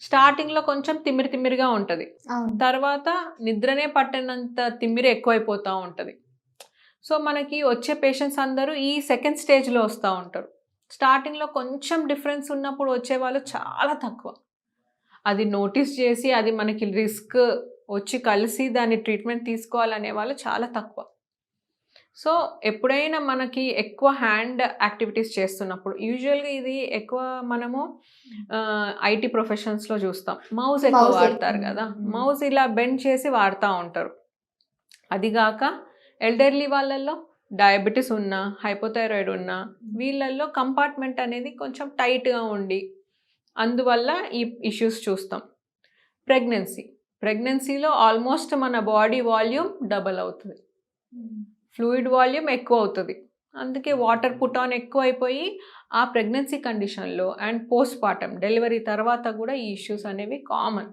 స్టార్టింగ్లో కొంచెం తిమ్మిరి తిమ్మిరిగా ఉంటుంది. తర్వాత నిద్రనే పట్టనంత తిమ్మిరి ఎక్కువైపోతూ ఉంటుంది. సో మనకి వచ్చే పేషెంట్స్ అందరూ ఈ సెకండ్ స్టేజ్లో వస్తూ ఉంటారు. స్టార్టింగ్లో కొంచెం డిఫరెన్స్ ఉన్నప్పుడు వచ్చే వాళ్ళు చాలా తక్కువ. అది నోటీస్ చేసి అది మనకి రిస్క్ వచ్చి కలిసి దాని ట్రీట్మెంట్ తీసుకోవాలనే వాళ్ళు చాలా తక్కువ. సో ఎప్పుడైనా మనకి ఎక్కువ హ్యాండ్ యాక్టివిటీస్ చేస్తున్నప్పుడు యూజువల్గా ఇది ఎక్కువ మనము ఐటీ ప్రొఫెషన్స్లో చూస్తాం. మౌస్ ఎక్కువ వాడతారు. కదా. మౌస్ ఇలా బెండ్ చేసి వాడుతూ ఉంటారు. అదిగాక ఎల్డర్లీ వాళ్ళల్లో డయాబెటీస్ ఉన్నా హైపోథైరాయిడ్ ఉన్నా వీళ్ళల్లో కంపార్ట్మెంట్ అనేది కొంచెం టైట్గా ఉండి అందువల్ల ఈ ఇష్యూస్ చూస్తాం. ప్రెగ్నెన్సీ. ప్రెగ్నెన్సీలో ఆల్మోస్ట్ మన బాడీ వాల్యూమ్ డబల్ అవుతుంది. ఫ్లూయిడ్ వాల్యూమ్ ఎక్కువ అవుతుంది అందుకే వాటర్ పుట్ ఆన్ ఎక్కువ అయిపోయి ఆ ప్రెగ్నెన్సీ కండిషన్లో అండ్ పోస్ట్ పార్టమ్ డెలివరీ తర్వాత కూడా ఈ ఇష్యూస్ అనేవి కామన్.